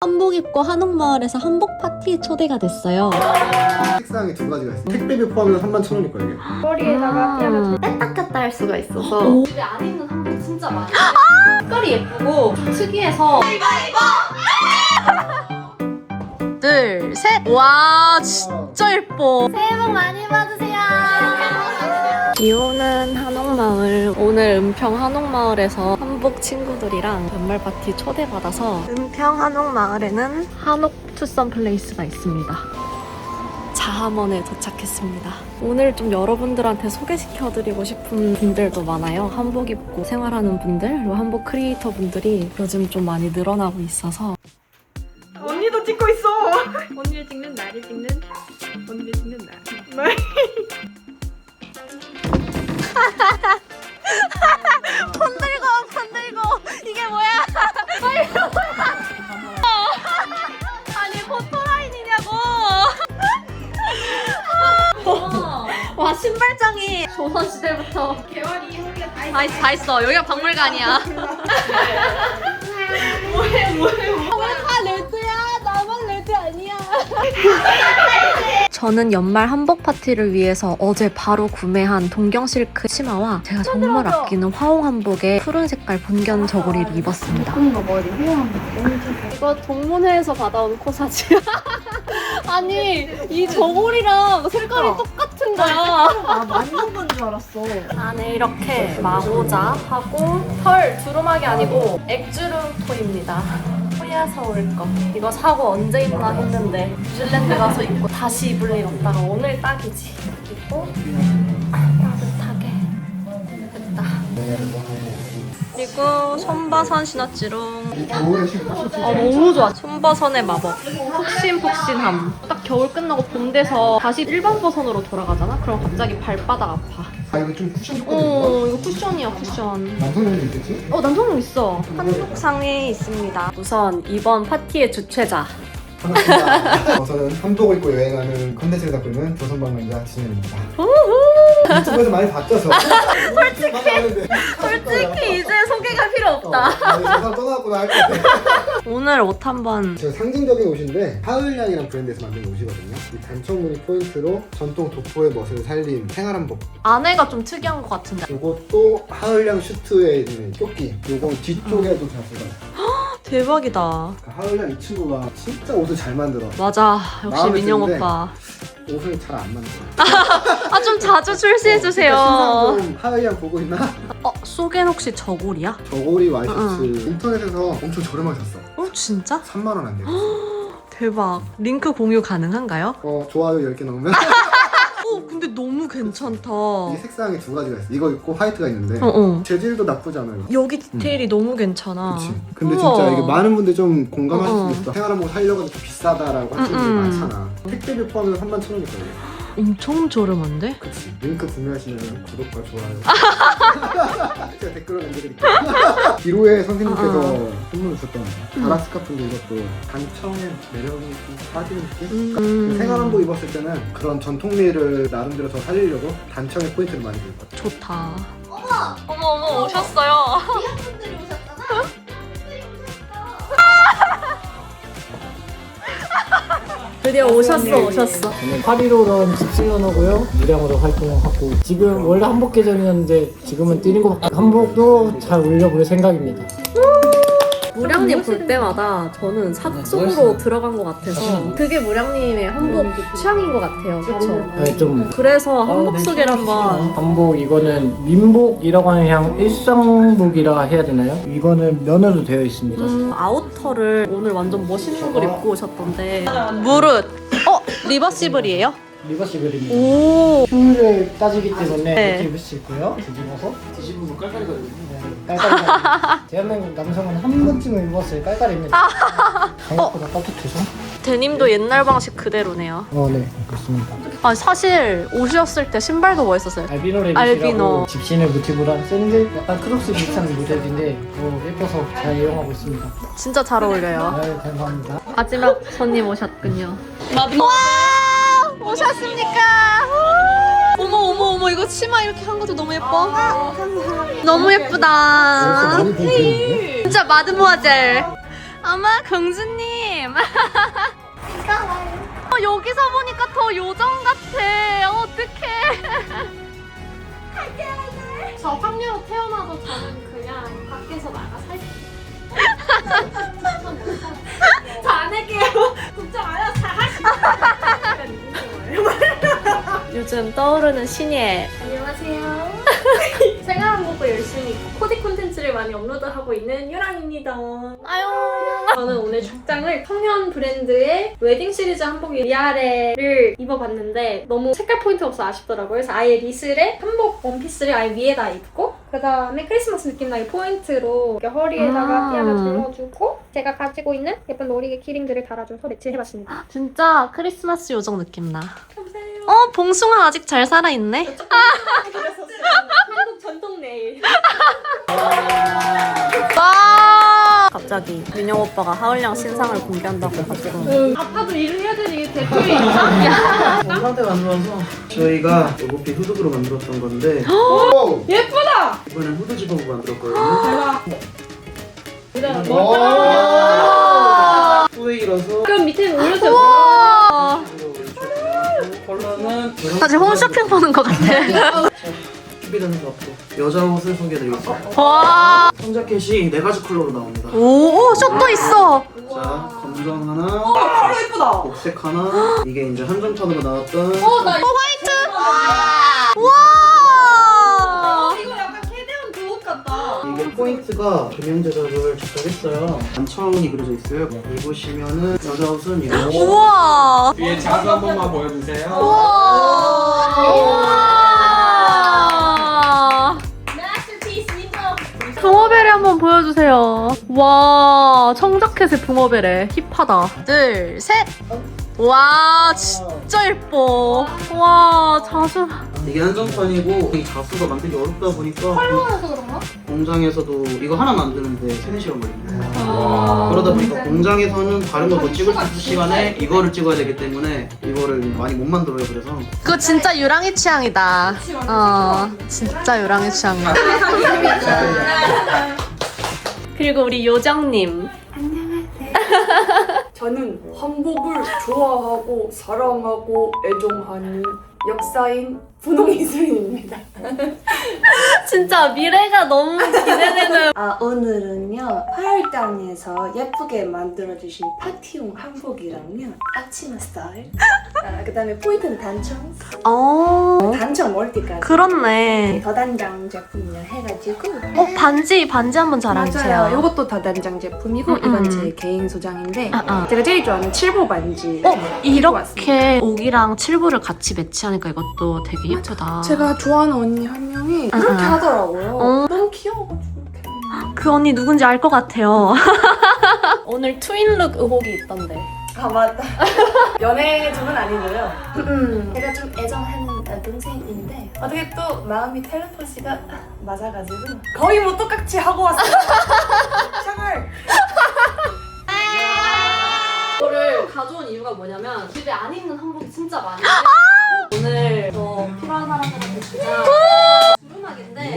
한복 입고 한옥마을에서 한복 파티에 초대가 됐어요. 색상이 두 가지가 있어요. 택배비 포함해서 3만 천 원일 거예요. 이게. 머리에다가 아. 떼면 뺐다 꼈다 할 수가 있어서 오. 근데 안에 있는 한복 진짜 많이 색깔이 예쁘고 좀 특이해서 둘, 셋! 와, 진짜 예뻐. 새해 복 많이 받으세요 비 오는 한옥마을 오늘 은평 한옥마을에서 한복 친구들이랑 연말 파티 초대받아서 은평 한옥 마을에는 한옥 투썸 플레이스가 있습니다. 자하먼에 도착했습니다. 오늘 좀 여러분들한테 소개시켜드리고 싶은 분들도 많아요. 한복 입고 생활하는 분들, 그리고 한복 크리에이터 분들이 요즘 좀 많이 늘어나고 있어서 언니도 찍고 있어. 언니를 찍는 나를 찍는 언니를 찍는 나 손들고 조선시대부터 개화리 한개 다 다, 있- 다 있어 여기가 박물관이야. 뭐해 뭐해 뭐해? 다 레드야 나만 레드 아니야. 저는 연말 한복 파티를 위해서 어제 바로 구매한 동경 실크 치마와 제가 정말 아끼는 화홍 한복에 푸른 색깔 본견 저고리를 입었습니다. 이거 동문회에서 받아온 코사지. 아니 이 저고리랑 색깔이 똑같은 거야. 아 만든 건줄 알았어. 안에 이렇게 마고자 하고 털 두루마기 아니고 액주름토입니다. 호야서 올 거. 이거 사고 언제 입나 했는데 뉴질랜드 가서 입고 다시 입을 일 없다가 오늘 딱이지. 그리고 따뜻하게 됐다. 그리고 손바선 신었지롱. 신고 아 너무 좋아. 손버선의 마법. 푹신푹신함. 딱 겨울 끝나고 봄 돼서 다시 일반 버선으로 돌아가잖아? 그럼 갑자기 발바닥 아파. 아 이거 좀 쿠션 어. 이거 쿠션이야, 쿠션. 남성용도 있겠지? 어, 남성용 있어. 한복상에 있습니다. 우선 이번 파티의 주최자. 반갑습니다. 어, 저는 한복을 입고 여행하는 컨텐츠를 있는 조선방문자 진현입니다. 유튜브에서 많이 저? 솔직히. 솔직히 이제 소개가 필요 어, 아, 이 세상 떠나갔구나 할것 같아. 오늘 옷 한번. 제가 상징적인 옷인데 하을량이란 브랜드에서 만든 옷이거든요. 이 단청무늬 포인트로 전통 도포의 멋을 살린 생활한복. 안에가 좀 특이한 것 같은데. 요것도 하을량 슈트에 있는 조끼. 요거 뒤쪽에도 잘 써요. 대박이다. 그 하을량 이 친구가 진짜 옷을 잘 만들어. 맞아. 역시 마음에 민영 드는데. 오빠. 옷을 잘 안 만들어. 아, 좀 자주 출시해 주세요. 신상 좀 하을량 보고 있나? 어, 속엔 혹시 저고리야? 저고리 와이셔츠 응. 인터넷에서 엄청 저렴하게 샀어. 어, 진짜? 3만 원 안 돼요. 대박. 링크 공유 가능한가요? 어 좋아요 10개 넘으면 어, 근데 너무 괜찮다. 이게 색상이 두 가지가 있어. 이거 있고 화이트가 있는데 어, 어. 재질도 나쁘지 않아요. 여기 디테일이 너무 괜찮아. 그치. 근데 우와. 진짜 이게 많은 분들 좀 공감할 어, 어. 수도 있어. 생활한복 살려고 좀 비싸다라고 하시는 분들 음, 음. 많잖아. 택배비 포함해서 3만 천 원일 거예요. 엄청 저렴한데? 그치. 링크 구매하시면 구독과 좋아요. 제가 댓글로 남겨드릴게요. 기로에 선생님께서 어, 선물을 줬던 다라 스카프인데 이것도 단청의 매력이 좀 빠지는 느낌? 음. 그러니까 생활한복 입었을 때는 그런 전통미를 나름대로 더 살리려고 단청의 포인트를 많이 줄 거예요. 좋다. 어머! 어머, 어머, 오셨어요. 분들이 오셨잖아 드디어 오셨어, 오셨어. 저는 8.15런 17년하고요. 무량으로 활동하고 지금 원래 한복 계절이었는데 지금은 뛰는 거 한복도 잘 올려볼 생각입니다. 무량님 볼 때마다 저는 삭속으로 들어간 것 같아서 그게 무량님의 한복 취향인 것 같아요. 그렇죠? 네, 좀 그래서 한복 소개를 한번 한복 이거는 민복이라고 하는 그냥 일상복이라 해야 되나요? 이거는 면으로 되어 있습니다. 음, 아우터를 오늘 완전 멋있는 걸 입고 오셨던데 무릇 어? 리버시블이에요? 리버시블입니다. 오 효율을 따지기 때문에 네. 이렇게 입을 수 있고요. 뒤집어서 뒤집으면 깔깔이거든요. 네, 깔깔이. 대한민국 남성은 한 번쯤은 입었을 깔깔입니다. 생각보다 따뜻해서. 데님도 옛날 방식 그대로네요 어, 네, 그렇습니다. 아 사실 옷이었을 때 신발도 멋있었어요 알비노 레빗이라고 알비노. 집신을 모티브로 한 샌들 약간 크록스 비슷한 모델인데 어, 예뻐서 잘 이용하고 있습니다. 진짜 잘 어울려요 네, 감사합니다. 마지막 손님 오셨군요 와 오셨습니까 어머 이거 치마 이렇게 한 것도 너무 예뻐 너무 예쁘다 많이 보이는데? 진짜 마드모아젤 아마 공주님. 어, 여기서 보니까 더 요정 같아. 어떡해. 저 황녀로 태어나도 저는 그냥 밖에서 나가 살게 요즘 떠오르는 신예. 안녕하세요. 생활한국도 열심히 코디 콘텐츠를 많이 업로드하고 있는 유랑입니다. 아유. 저는 오늘 착장을 청년 브랜드의 웨딩 시리즈 한복이 위아래를 입어봤는데 너무 색깔 포인트 없어 아쉽더라고요. 그래서 아예 리슬에 한복 원피스를 아예 위에다 입고 그 다음에 크리스마스 느낌 나게 포인트로 이렇게 허리에다가 음. 띠 하나 둘러주고 제가 가지고 있는 예쁜 놀이개 키링들을 달아줘서 매치해봤습니다. 진짜 크리스마스 요정 느낌 나. 감사해요. 어, 봉숭아 아직 잘 살아있네. 한국 전통 네일. 와! 갑자기 민영 오빠가 하울량 신상을 공개한다고 해가지고. 아빠도 일을 해야 되니 대표이 상태가 안 좋아서 저희가 로봇비 후드로 만들었던 건데 오! 예 이번엔 후드 집어보 만들었거든요 대박. 오! 후웨이라서 그럼 밑에 올려줘. 와! 컬러는 사실 홈쇼핑 보는 것 같아. 준비되는 것 같고 여자 옷을 소개해드리겠습니다 와! 청자켓이 네 가지 컬러로 나옵니다 오, 숏도 있어. 자 검정 하나 컬러 예쁘다. 녹색 하나 이게 이제 한정판으로 나왔던 화이트! 와! 포인트가 조명 제작을 직접 했어요 안청이 그려져 있어요 입으시면은 여자 옷은 이렇게 우와! 뒤에 자수 한 번만 보여주세요. 우와! 민정. 붕어베레 한번 보여주세요. 와, 청자켓에 붕어베레. 힙하다. 둘, 셋! 와, 진짜 예뻐. 와, 자수. 이게 한정판이고 이 자수가 만들기 어렵다 보니까 공장에서도 이거 하나 만드는데 3, 4시간 걸립니다 그러다 보니까 공장에서는 다른 거더 찍을 수 있을 시간에 이거를 찍어야 되기 때문에 이거를 많이 못 만들어요 그래서. 그거 진짜 유랑이 취향이다. 어, 진짜 유랑이 취향이야. 그리고 우리 요정님. 저는 한복을 좋아하고 사랑하고 애정하는 역사인 분홍이슬입니다. 진짜 미래가 너무 기대되는. 아 오늘은요 파일당에서 예쁘게 만들어주신 파티용 한복이랑요 아치마 스타일 아, 그다음에 포인트는 단청 어, 단청 멀티까지 그렇네. 더단장 제품이랑 해가지고 어, 반지, 반지 한번 자랑해주세요. 맞아요. 이것도 더단장 제품이고 음, 이건 음. 제 개인 소장인데 아, 아. 제가 제일 좋아하는 칠보 반지 어. 이렇게 옥이랑 칠부를 같이 매치하니까 이것도 되게 예쁘다. 제가 좋아하는 언니 한 명이 그렇게 아. 하더라고요. 어. 너무 귀여워가지고 이렇게. 그 언니 누군지 알 것 같아요. 오늘 트윈룩 의혹이 있던데. 아 맞다. 연애 쪽은 아니고요. 제가 좀 애정하는 동생인데 어떻게 또 마음이 텔레파시가 맞아가지고 거의 뭐 똑같이 하고 왔어요. 샤갈. 이거를 가져온 이유가 뭐냐면 집에 안 입는 한복이 진짜 많은데 오늘 더 필요한 사람들한테 진짜 두루마기인데 이게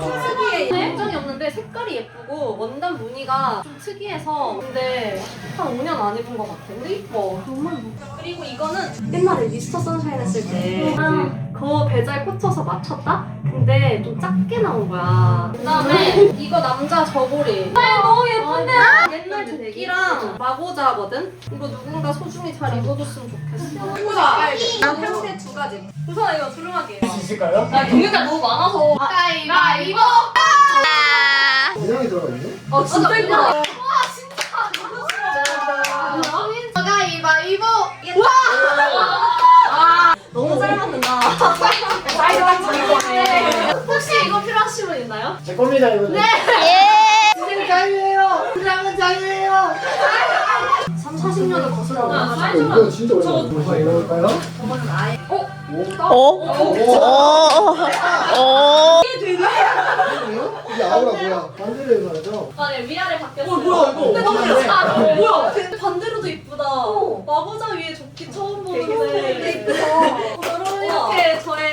특이해. 걱정이 없는데 색깔이 예쁘고 원단 무늬가 좀 특이해서 근데 한 5년 안 입은 것 같아. 근데 이뻐. 정말 그리고 이거는 옛날에 미스터 선샤인 했을 때그 배자에 꽂혀서 맞췄다? 근데 좀 작게 나온 거야 그다음에 이거 남자 저고리 아 너무 예쁜데 옛날 조끼랑 마고자거든? 이거 누군가 소중히 잘 입어줬으면 좋겠어. 예쁘다. 난 평소에 두 가지. 우선 이거 두루마기. 있을까요? 나 경유가 너무 많아서. 가위바위보! 인형이 들어가 있네? 어, 진짜 예쁘다. 와, 진짜. 너무 싫어. 가위바위보! 와! 너무 잘 맞는다. 혹시 이거 필요하신 분 있나요? 제 겁니다 이거. 네. 선생님 자유예요. 부장은 자유예요. 3, 40년을 거슬러. 어, 이거 진짜 오랜만에 한번 읽어볼까요? 이게 아우라 뭐야? 반대로 읽어야죠. 아니 위아래 바뀌었어요. 뭐야, 이거? 근데 너무. 예쁘다. 뭐야? 반대로도 이쁘다. 마보자 위에 조끼 처음 보는데. 여러분 이렇게 저의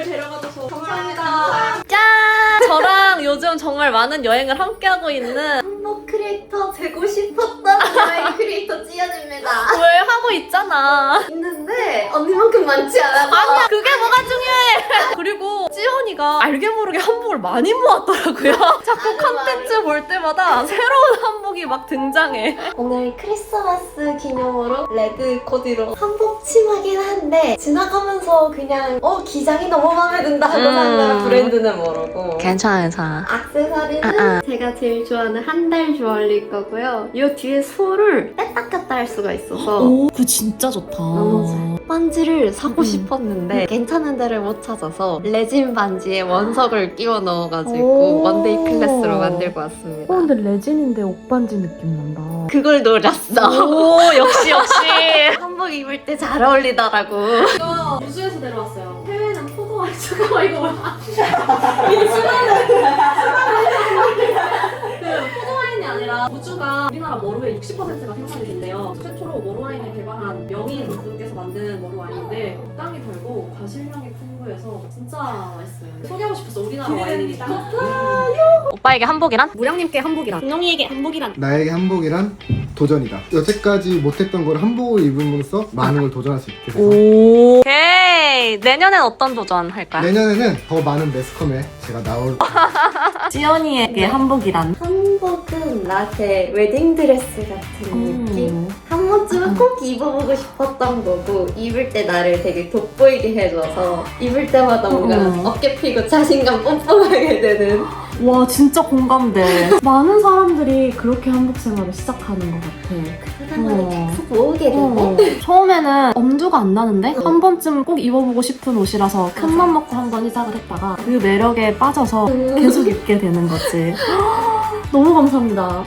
데려가줘서 감사합니다. 정말 많은 여행을 함께하고 있는 한복 크리에이터 되고 싶었던 나의 많아. 있는데 언니만큼 많지 않아. 아니야, 그게 뭐가 중요해. 그리고 찌연이가 알게 모르게 한복을 많이 모았더라고요. 자꾸 컨텐츠 볼 때마다 새로운 한복이 막 등장해. 오늘 크리스마스 기념으로 레드 코디로 한복 치마긴 한데 지나가면서 그냥 어 기장이 너무 마음에 든다 하고 음. 산 거라 브랜드는 모르고 괜찮아, 괜찮아. 액세서리 는 아, 아. 제가 제일 좋아하는 한 달 주얼리일 거고요. 이 뒤에 소를 뺐다 꼈다 할 수가 있어서 오, 그 진짜 좋다. 너무 잘. 반지를 사고 음. 싶었는데 괜찮은 데를 못 찾아서 레진 반지에 원석을 끼워 넣어가지고 오. 원데이 클래스로 만들고 왔습니다. 어, 근데 레진인데 옷반지 느낌 난다. 그걸 노렸어. 오, 역시, 역시. 한복 입을 때 잘 어울리더라고. 이거 우주에서 내려왔어요. 포도와인 잠깐만 이거 뭐야? 이게 수많은 그 포도와인이 아니라 우주가 우리나라 머루의 60%가 생산이 된대요. 최초로 머루와인을 개발한 명인 분께서 만든 머루와인인데 땅이 달고 과실량이 풍부해서 진짜 맛있어요. 소개하고 싶었어 우리나라 와인이니까. 오빠에게 한복이란? 무량님께 한복이란? 분홍이에게 한복이란? 나에게 한복이란 도전이다. 여태까지 못했던 걸 한복을 입음으로써 많은 걸 도전할 수 있게 돼서 오. 오케이. 내년엔 어떤 도전 할까요? 내년에는 더 많은 매스컴에 제가 나올 지연이에게 한복이란? 한복은 나한테 웨딩드레스 같은 음. 느낌? 한 번쯤은 꼭 입어보고 싶었던 거고 입을 때 나를 되게 돋보이게 해줘서 입을 때마다 뭔가 음. 어깨 피고 자신감 뿜뿜하게 되는 와 진짜 공감돼. 많은 사람들이 그렇게 한복 생활을 시작하는 것 같아. 그러다가 어. 계속 모으게 되고 어. 처음에는 엄두가 안 나는데 한 번쯤 꼭 입어보고 싶은 옷이라서 큰 맘 먹고 한 번 시작을 했다가 그 매력에 빠져서 계속 입게 되는 거지. 너무 감사합니다.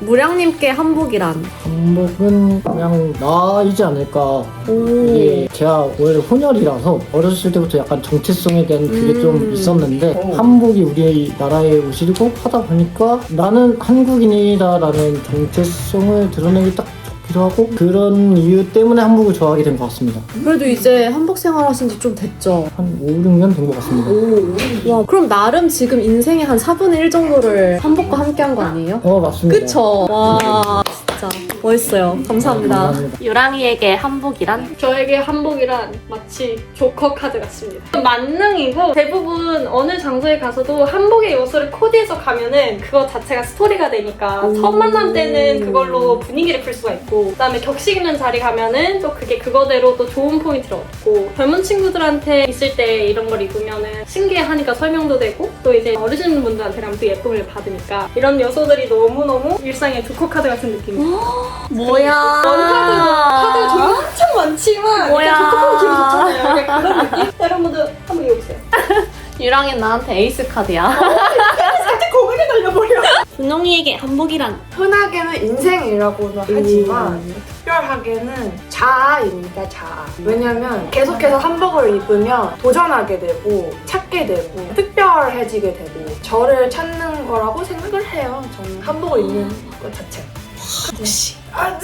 무량님께 한복이란? 한복은 그냥 나이지 않을까. 이게 제가 원래 혼혈이라서 어렸을 때부터 약간 정체성에 대한 그게 좀 음. 있었는데 한복이 우리나라의 옷이고 하다 보니까 나는 한국인이다라는 정체성을 드러내기 딱 좋기도 하고 그런 이유 때문에 한복을 좋아하게 된 것 같습니다. 그래도 이제 한복 생활하신 지 좀 됐죠? 한 5, 6년 된 것 같습니다. 와 그럼 나름 지금 인생의 한 4분의 1 정도를 한복과 함께 한 거 아니에요? 어 맞습니다. 그쵸? 와 진짜 멋있어요. 감사합니다. 감사합니다. 유랑이에게 한복이란? 저에게 한복이란 마치 조커 카드 같습니다. 만능이고 대부분 어느 장소에 가서도 한복의 요소를 코디해서 가면은 그거 자체가 스토리가 되니까 오. 첫 만남 때는 그걸로 분위기를 풀 수가 있고 그다음에 격식 있는 자리 가면은 또 그게 그거대로 또 좋은 포인트를 얻고 젊은 친구들한테 있을 때 이런 걸 입으면은 신기해하니까 설명도 되고 또 이제 어르신 분들한테는 또 예쁨을 받으니까 이런 요소들이 너무너무 일상의 조커 카드 같은 느낌이에요. 뭐야? 원카드도 카드가 종류 엄청 많지만 뭐야. 조금 기분 좋잖아요. 약간 그런 느낌? 여러분들 한번 입어보세요. 유랑이 나한테 에이스 카드야. 살짝 고백에 달려버려. 분홍이에게 한복이란? 흔하게는 인생이라고도 하지만 특별하게는 자아입니다 자아 왜냐면 계속해서 한복을 입으면 도전하게 되고 찾게 되고 특별해지게 되고 저를 찾는 거라고 생각을 해요 저는 한복을 입는 것 자체 还不가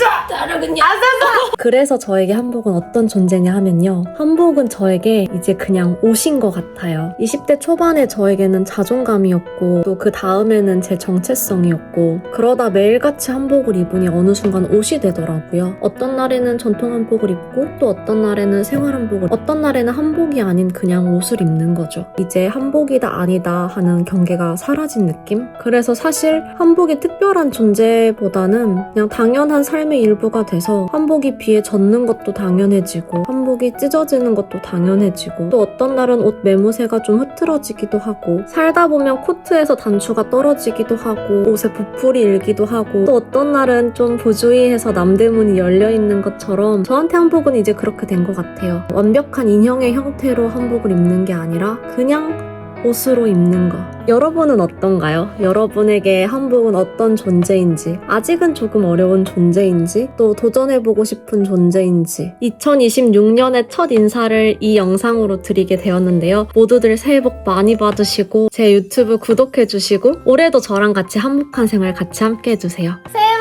그래서 저에게 한복은 어떤 존재냐 하면요. 한복은 저에게 이제 그냥 옷인 것 같아요. 20대 초반에 저에게는 자존감이었고 또 그 다음에는 제 정체성이었고 그러다 매일같이 한복을 입으니 어느 순간 옷이 되더라고요. 어떤 날에는 전통 한복을 입고 또 어떤 날에는 생활 한복을 어떤 날에는 한복이 아닌 그냥 옷을 입는 거죠. 이제 한복이다 아니다 하는 경계가 사라진 느낌? 그래서 사실 한복이 특별한 존재보다는 그냥 당연한 삶의 일부가 돼서 한복이 비에 젖는 것도 당연해지고 한복이 찢어지는 것도 당연해지고 또 어떤 날은 옷 매무새가 좀 흐트러지기도 하고 살다 보면 코트에서 단추가 떨어지기도 하고 옷에 부풀이 일기도 하고 또 어떤 날은 좀 부주의해서 남대문이 열려 있는 것처럼 저한테 한복은 이제 그렇게 된 것 같아요. 완벽한 인형의 형태로 한복을 입는 게 아니라 그냥 옷으로 입는 거. 여러분은 어떤가요? 여러분에게 한복은 어떤 존재인지, 아직은 조금 어려운 존재인지, 또 도전해보고 싶은 존재인지, 2026년의 첫 인사를 이 영상으로 드리게 되었는데요. 모두들 새해 복 많이 받으시고, 제 유튜브 구독해주시고, 올해도 저랑 같이 한복한 생활 같이 함께 해주세요. 새해